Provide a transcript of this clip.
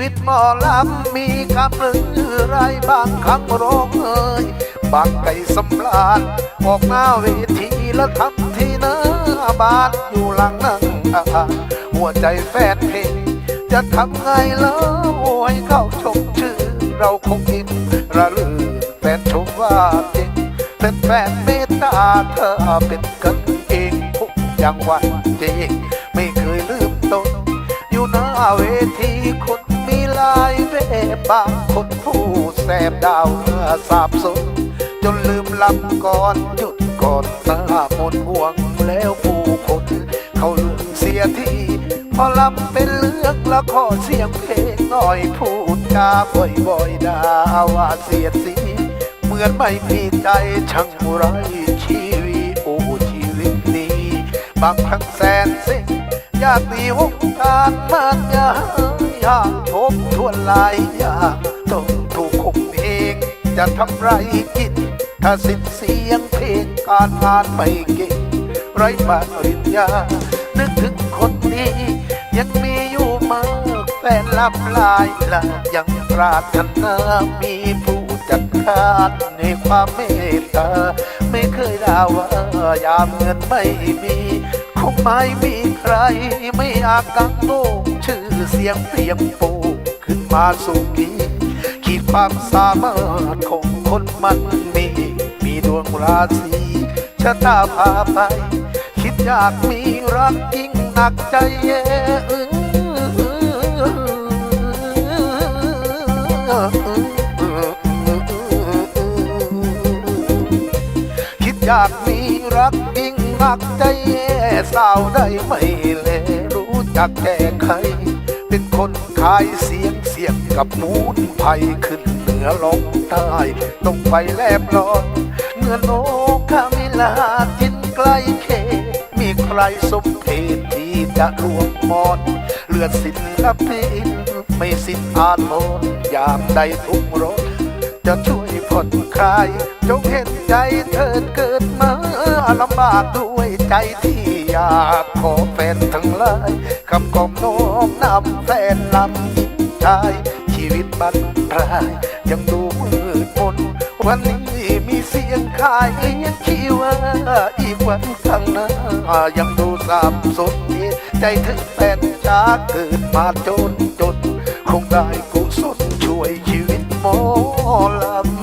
วิตหมอลำมีคำหรือไรบางครั้งร้องเอ่ยบางไก่สำลานออกหน้าเวทีแล้วทำที่หน้าบ้านอยู่หลังนั่งหัวใจแฟนเพลงจะทำไงแล้วให้เขาชมชื่อ เราคงอินระลือแฟนชมว่าจริงเป็นแฟนเมตตาเธอเป็นกันเองทุกอย่างวันจริงไม่เคย บางคนผู้แสบดาวเมื่อสาบสนจนลืมลำก่อนหยุดก่อนตาหมดห่วงแล้วผู้คนเขาลืมเสียทีพอลำเป็นเลือกแล้วขอเสียงเพลงหน่อยพูดจาบ่อยๆด่าว่าเสียดสีเหมือนไม่มีใจช่างไรชีวิตโอ้ชีวิตนี้ บางครั้งแสนสิ่งอยากมีวงการมากอยา กทบทวนหลายอย่างต้องถูกข่มเองจะทำไรกินถ้าสิ้นเสียงเพลงการงานไม่เก่ง ไรปริญญา นึกถึงคนนี้ ยังมีอยู่มากแฟนลับลายละยังปรารถนามีผู้จัดการในความเมตตา ไม่เคยด่าว่ายามเงินไม่มี คงไม่มีใครไม่อากังโลง ชื่อเสียงเตรียมโปงขึ้นมาสู่นี้ ขีดความสามารถของคนมันมี มีดวงราศีชะตาพาไป คิดอยากมีรักยิ่งหนักใจเย่คิดอยากมีรักยิ่งหนักใจแย่สาวได้ไม่เล รู้จักแก้ไข เป็นคนขายเสียงเสียงกับหมูนไผ่ขึ้นเหนือลงใต้ต้องไปแลบลอนเมื่อโนคามิลาจินไกลเขมีใครสมเพศที่จะรวมมอนเลือดศิลปินไม่สิ้นอาทรยามใดทุกรถจะช่วยผ่อนคลาย จงเห็นใจเธอเกิดมาลำบากด้วยใจที่ อยากขอแฟนทั้งหลายคำกล่อมน้อมนำแฟนลำชายชีวิตบันปลายยังดูมืดมนวันนี้มีเสียงขายยังคิดว่าอีกวันข้างหน้ายังดูสับสนใจถึงแฟนจากเกิดมาจนจน คงได้กุศลช่วยชีวิตโมลำ